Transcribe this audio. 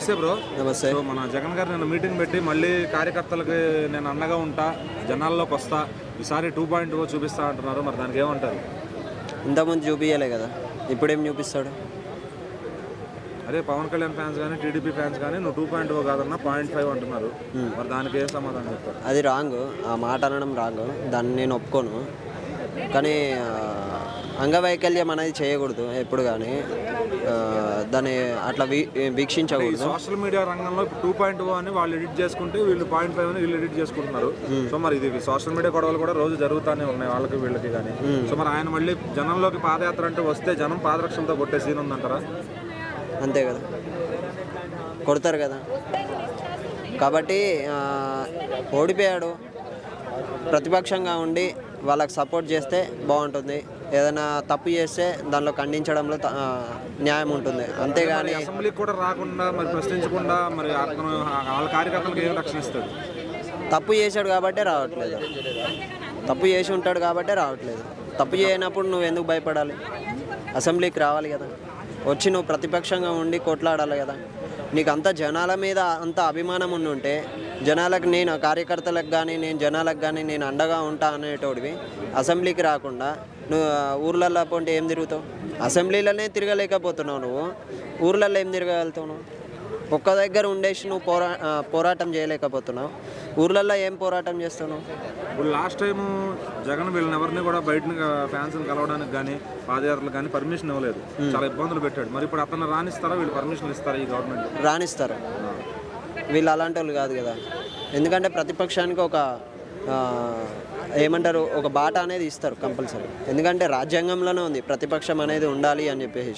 నమస్తే బ్రో. నమస్తే. సో మన జగన్ గారు నేను మీటింగ్ పెట్టి మళ్ళీ కార్యకర్తలకి నేను అండగా ఉంటా జనాల్లోకి వస్తా ఈసారి టూ పాయింట్ ఓ చూపిస్తా అంటున్నారు. మరి దానికి ఏమంటారు? ఇంతకుముందు చూపించలే కదా. ఇప్పుడేం చూపిస్తాడు? అదే పవన్ కళ్యాణ్ ఫ్యాన్స్ కానీ టీడీపీ ఫ్యాన్స్ కానీ నువ్వు టూ పాయింట్ ఓ కాదన్నా పాయింట్ ఫైవ్ అంటున్నారు. మరి దానికి ఏ సమాధానం చెప్తారు? అది రాంగ్. ఆ మాట అనడం రాంగ్. దాన్ని నేను ఒప్పుకోను. కానీ ఆ, అంగవైకల్యం అనేది చేయకూడదు ఎప్పుడు కానీ దాన్ని అట్లా వీక్షించకూడదు. సోషల్ మీడియా రంగంలో టూ పాయింట్ ఓ అని వాళ్ళు ఎడిట్ చేసుకుంటే వీళ్ళు పాయింట్ ఫైవ్ అని వీళ్ళు ఎడిట్ చేసుకుంటున్నారు. సో మరి ఇది సోషల్ మీడియా గొడవలు కూడా రోజు జరుగుతూనే ఉన్నాయి వాళ్ళకి వీళ్ళకి కానీ సో మరి ఆయన మళ్ళీ జనంలోకి పాదయాత్ర అంటే వస్తే జనం పాదరక్షలతో కొట్టే సీన్ ఉందంటారా? అంతే కదా. కొడతారు కదా. కాబట్టి ఓడిపోయాడు. ప్రతిపక్షంగా ఉండి వాళ్ళకి సపోర్ట్ చేస్తే బాగుంటుంది. ఏదైనా తప్పు చేస్తే దానిలో ఖండించడంలో న్యాయం ఉంటుంది. అంతేగాని అసెంబ్లీకి కూడా రాకుండా మరి ప్రశ్నించకుండా మరి వాళ్ళ కార్యకర్తలకు ఏం రక్షణ ఇస్తాడు? తప్పు చేశాడు కాబట్టే రావట్లేదు. తప్పు చేసి ఉంటాడు కాబట్టే రావట్లేదు. తప్పు చేయనప్పుడు నువ్వు ఎందుకు భయపడాలి? అసెంబ్లీకి రావాలి కదా. వచ్చి నువ్వు ప్రతిపక్షంగా ఉండి కొట్లాడాలి కదా. నీకు అంత జనాల మీద అంత అభిమానం ఉండి ఉంటే జనాలకు నేను కార్యకర్తలకు కానీ నేను జనాలకు కానీ నేను అండగా ఉంటా అనేటోడివి అసెంబ్లీకి రాకుండా నువ్వు ఊర్లల్లో పోంటే ఏం తిరుగుతావు? అసెంబ్లీలోనే తిరగలేకపోతున్నావు నువ్వు. ఊర్లలో ఏం తిరగగలుగుతావు నువ్వు? ఒక్క దగ్గర ఉండేసి నువ్వు పోరా పోరాటం చేయలేకపోతున్నావు. ఊర్లలో ఏం పోరాటం చేస్తున్నావు? ఇప్పుడు లాస్ట్ టైం జగన్ వీళ్ళని ఎవరిని కూడా బయట ఫ్యాన్స్ కలవడానికి కానీ పాదయాత్రలకు కానీ పర్మిషన్ ఇవ్వలేదు. చాలా ఇబ్బందులు పెట్టాడు. మరి ఇప్పుడు అతను రాణిస్తారా? వీళ్ళు పర్మిషన్ ఇస్తారా ఈ గవర్నమెంట్ రాణిస్తారు? వీళ్ళు అలాంటి వాళ్ళు కాదు కదా. ఎందుకంటే ప్రతిపక్షానికి ఒక ఏమంటారు ఒక బాట అనేది ఇస్తారు కంపల్సరీ. ఎందుకంటే రాజ్యాంగంలోనే ఉంది ప్రతిపక్షం అనేది ఉండాలి అని చెప్పేసి.